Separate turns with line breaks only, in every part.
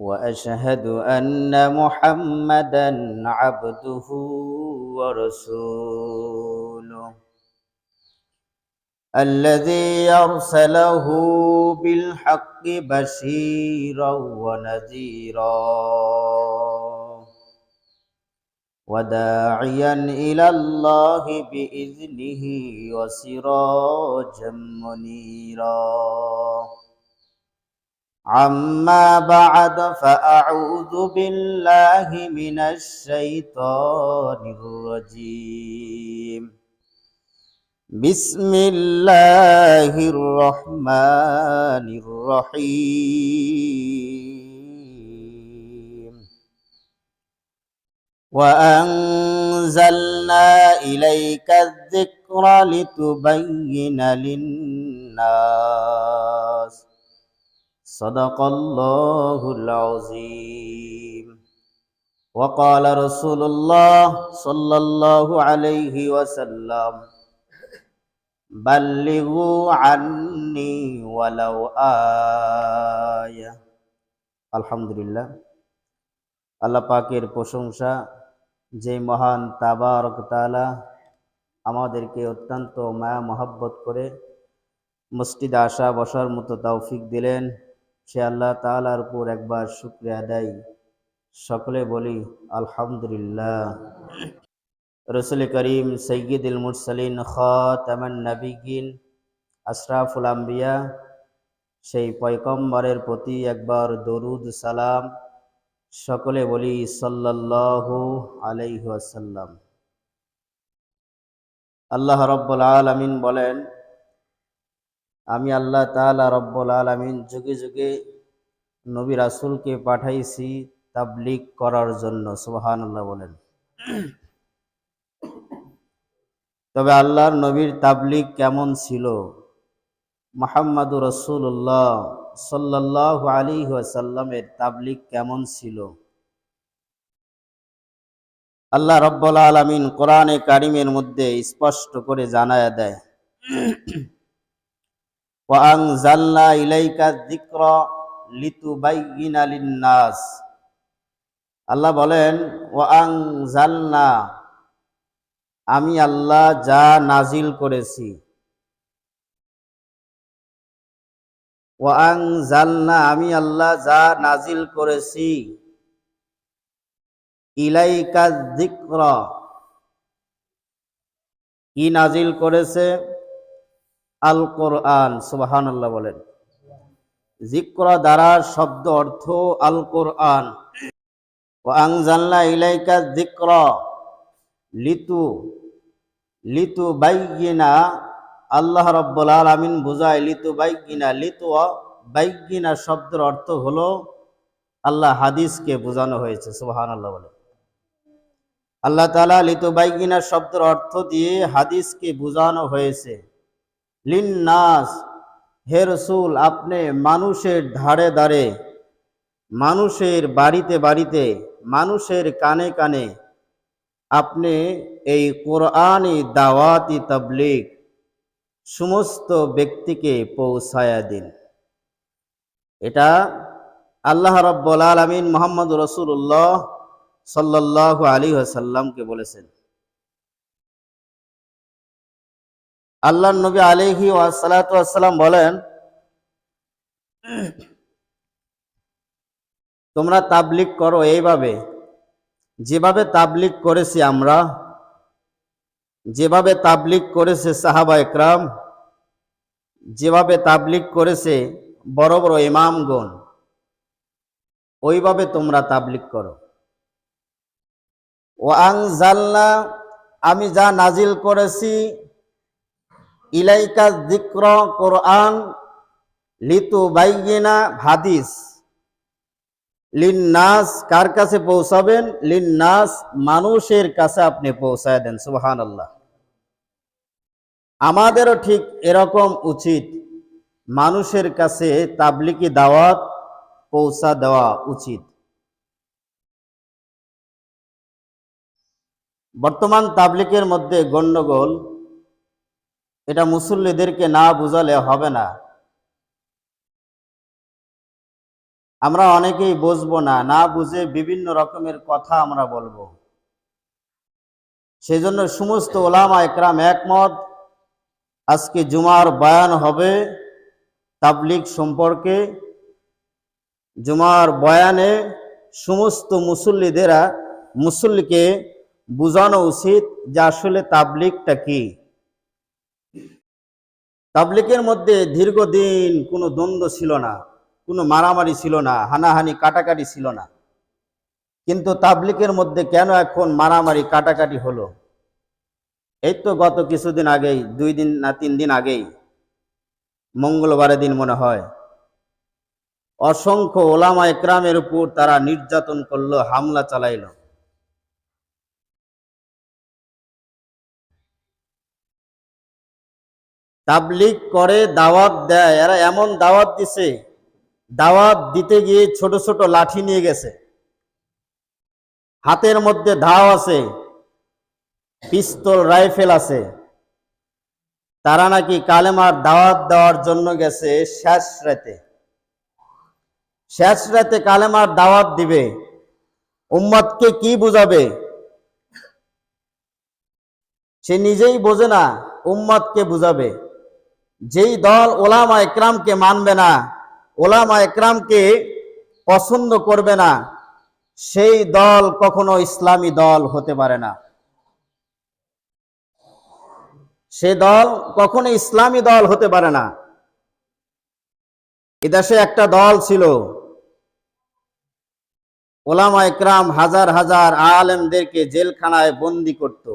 وأشهد أن محمدا عبده ورسوله. الذي أرسله بالحق بشيرا ونذيرا وداعيا إلى الله بإذنه وسراجا منيرا. عما بعد فأعوذ بالله من الشيطان الرجيم بسم الله الرحمن الرحيم وأنزلنا إليك الذكر لتبين للناس صدق الله العظيم وقال رسول الله صلى الله عليه وسلم بلغوا عني ولو آية الحمد لله আল্লাহ পাকের প্রশংসা যে মহান তাবারক তাআলা আমাদেরকে অত্যন্ত মায়া মহাব্বত করে মসজিদে আসা বসার মতো তৌফিক দিলেন সে আল্লাহ তালার উপর একবার শুক্রিয়া আদায়। সকলে বলি, আলহামদুলিল্লাহ। রসুল করিম সৈয়দুল মুরসালিন খাতামান নবিগিন আশরাফুল আম্বিয়া সেই পয়কম্বরের প্রতি একবার দরুদ সালাম। সকলে বলি, সাল্লাল্লাহু আলাইহি ওয়াসাল্লাম। আল্লাহ রব্বুল আলামিন বলেন আমি আল্লাহ তাআলা রব্বুল আলামিন যুগে যুগে নবী রাসূলকে পাঠাইছি তাবলিগ করার জন্য, সুবহানাল্লাহ বলেন। তবে আল্লাহর নবীর তাবলিগ কেমন ছিল? মোহাম্মদুর রসুল্লাহ সাল্লাহ আলী ওয়াসাল্লামের তাবলিগ কেমন ছিল? আল্লাহ রব্বুল আলমিন কোরআনে কারিমের মধ্যে স্পষ্ট করে জানায় দেয়। ওয়াংজাল্লা ইলাইকা যিকর লিতুবাইয়িনা লিন-নাস। আল্লাহ বলেন, ওয়াং ওয়াংজালনা আমি আল্লাহ যা নাজিল করেছি। ওয়াংজালনা আমি আল্লাহ যা নাজিল করেছি। ইলাইকা যিকর, কি নাজিল করেছে? আল কোরআন সুবহানাল্লাহ বলেন। জিক্র দ্বারা শব্দ অর্থ আল কোরআন আংজাল্লা ইলাইকা জিক্র লিতু লিতু বাইগিনা আল্লাহ রব্বুল আলামিন বুঝায়, লিতু বাইগিনা লিতু বাইগিনা শব্দের অর্থ হলো আল্লাহ হাদিসকে বোঝানো হয়েছে, সুবহানাল্লাহ বলেন। আল্লাহ তাআলা লিতু বাইগিনা শব্দের অর্থ দিয়ে হাদিসকে বোঝানো হয়েছে। লিন্নাস, হে রসুল, আপনি মানুষের ধারে ধারে, মানুষের বাড়িতে বাড়িতে, মানুষের কানে কানে, আপনি এই কোরআনই দাওয়াতি তাবলিগ সমস্ত ব্যক্তিকে পৌঁছায়া দিন। এটা আল্লাহ রব্বুল আলমিন মোহাম্মদ রসুল্লাহ সাল্লাহ আলী সাল্লামকে বলেছেন। আল্লাহ নবী আলহি ওয়াসালাম বলেন, তোমরা তাবলিক করো এইভাবে। যেভাবে তাবলিক করেছি আমরা, যেভাবে তাবলিক করেছে সাহাবা একরাম, যেভাবে তাবলিক করেছে বড় বড় ইমামগণ, ওইভাবে তোমরা তাবলিক করো। ও আংজাল্লা আমি যা নাজিল করেছি ইলাইকা যিক্র কোরআন লিতু বাইগিনা হাদিস। লিন্নাস কার কাছে পৌঁছাবেন? লিন্নাস মানুষের কাছে আপনি পৌঁছায় দেন সুবহান আল্লাহ আমাদেরও ঠিক এরকম উচিত মানুষের কাছে তাবলিকি দাওয়াত পৌঁছা দেওয়া উচিত। বর্তমান তাবলিকের মধ্যে গণ্ডগোল এটা মুসল্লিদেরকে না বুঝালে হবে না। আমরা অনেকেই বুঝব না না বুঝে বিভিন্ন রকমের কথা আমরা বলব। সেই জন্য সমস্ত ওলামা একরাম একমত, আজকে জুমার বয়ান হবে তাবলিক সম্পর্কে। জুমার বয়ানে সমস্ত মুসল্লিদেরা, মুসল্লিকে বোঝানো উচিত যে আসলে তাবলিকটা কি। তাবলিকের মধ্যে দীর্ঘদিন কোনো দ্বন্দ্ব ছিল না, কোনো মারামারি ছিল না, হানাহানি, কাটাকাটি ছিল না। কিন্তু তাবলিকের মধ্যে কেন এখন মারামারি, কাটাকাটি হলো? এই তো গত কিছুদিন আগেই, দুই দিন না তিন দিন আগেই, মঙ্গলবারের দিন মনে হয়, অসংখ্য ওলামা একরামের উপর তারা নির্যাতন করল, হামলা চালাইলো। তাবলিক করে দাওয়াত দেয়। এরা এমন দাওয়াত দিছে, দাওয়াত দিতে গিয়ে ছোট ছোট লাঠি নিয়ে গেছে। হাতের মধ্যে ধাও আছে, পিস্তল, রাইফেল আছে। তারা নাকি কালেমার দাওয়াত দেওয়ার জন্য গেছে শেষ রাতে। শেষ রাতে কালেমার দাওয়াত দিবে। উম্মতকে কি বুঝাবে? সে নিজেই বোঝে না, উম্মতকে বুঝাবে। যেই দল ওলামা একরামকে মানবে না, ওলামা একরামকে পছন্দ করবে না, সেই দল কখনো ইসলামী দল হতে পারে না। সে দল কখনো ইসলামী দল হতে পারে না। এদেশে একটা দল ছিল, ওলামা একরাম হাজার হাজার আলেমদেরকে জেলখানায় বন্দি করত।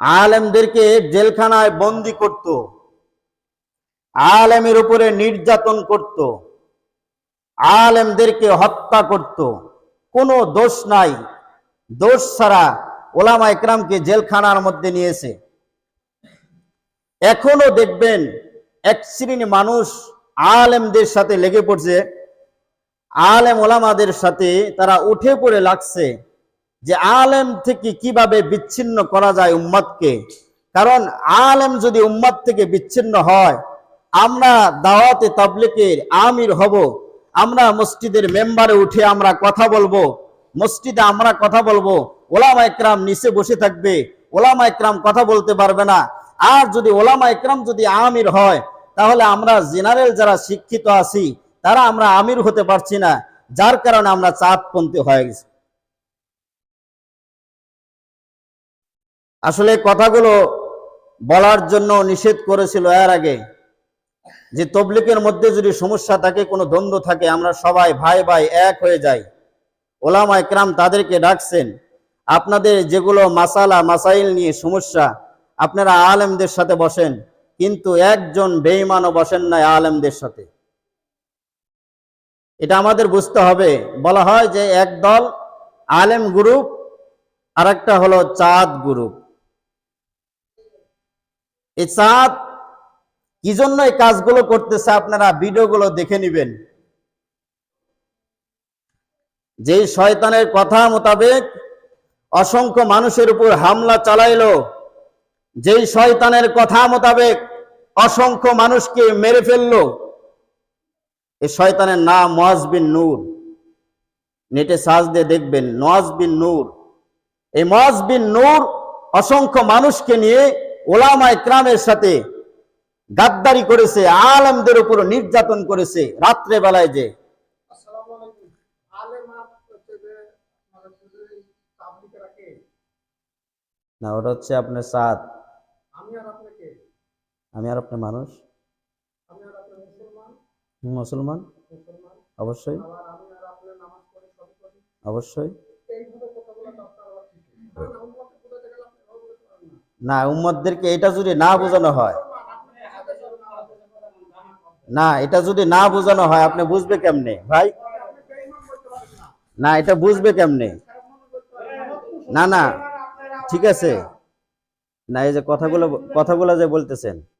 আলেমদেরকে জেলখানায় বন্দি করত, আলেমের উপরে নির্যাতন করত, আলেমদেরকে হত্যা করত। কোনো দোষ নাই। দোষ ছাড়া ওলামা একরামকে জেলখানার মধ্যে নিয়েছে। এখনও দেখবেন এক শ্রেণি মানুষ আলেমদের সাথে লেগে পড়ছে। আলেম ওলামাদের সাথে তারা উঠে পড়ে লাগছে। যে আলেম থেকে কীভাবে বিচ্ছিন্ন করা যায় উম্মতকে কারণ আলেম যদি উম্মত থেকে বিচ্ছিন্ন হয়, আমরা দাওয়াতে তাবলিকের আমির হব, আমরা মসজিদের মেম্বারে উঠে আমরা কথা বলব, মসজিদে আমরা কথা বলব, ওলামা একরাম নিচে বসে থাকবে, ওলামা একরাম কথা বলতে পারবে না। আর যদি ওলামা একরাম যদি আমির হয়, তাহলে আমরা জেনারেল যারা শিক্ষিত আছি, তারা আমরা আমির হতে পারছি না, যার কারণে আমরা চাঁদপন্থী হয়ে গেছি। আসলে কথাগুলো বলার জন্য নিষেধ করেছিল এর আগে যে তবলিকের মধ্যে যদি সমস্যা থাকে, কোনো দ্বন্দ্ব থাকে, আমরা সবাই ভাই ভাই এক হয়ে যাই। ওলামা একরাম তাদেরকে ডাকছেন, আপনাদের যেগুলো মাসালা, মাসাইল নিয়ে সমস্যা, আপনারা আলেমদের সাথে বসেন, কিন্তু একজন বেইমানও বসেন নাই আলেমদের সাথে। এটা আমাদের বুঝতে হবে। বলা হয় যে এক দল আলেম গ্রুপ আর একটা হলো চাঁদ গ্রুপ। এই চাঁদ কি জন্য এই কাজগুলো করতেছে আপনারা ভিডিওগুলো দেখে নিবেন। যেই শয়তানের কথা মোতাবেক অসংখ্য মানুষের উপর হামলা চালাইলো, যেই শয়তানের কথা মোতাবেক অসংখ্য মানুষকে মেরে ফেলল এই শয়তানের নাম নওয়াজ বিন নূর। নেটে সার্চ দিয়ে দেখবেন নওয়াজ বিন নূর। এই নওয়াজ বিন নূর অসংখ্য মানুষকে নিয়ে ওলামা ইকরামের সাথে গাদ্দারি করেছে, আলেমদের উপর নির্যাতন করেছে রাত্রে বেলায় যে। না ওটা হচ্ছে আপনার সাদ।
আমি আর
আপনার মানুষ?
মুসলমান?
অবশ্যই। অবশ্যই
এইভাবে কথাগুলো দরকার হওয়া ঠিক কারণ উম্মতকে বোঝাতে গেলে আপনি এভাবে বলতে পারেন না
উম্মদদেরকে এটা যদি না বোঝানো হয়। না, এটা যদি না বোঝানো হয়, আপনি বুঝবে কেমনে? ভাই?
না,
এটা বুঝবে কেমনে?
মনে
না না, ঠিক আছে। না, এই যে কথাগুলো কথাগুলো যে বলতেছেন।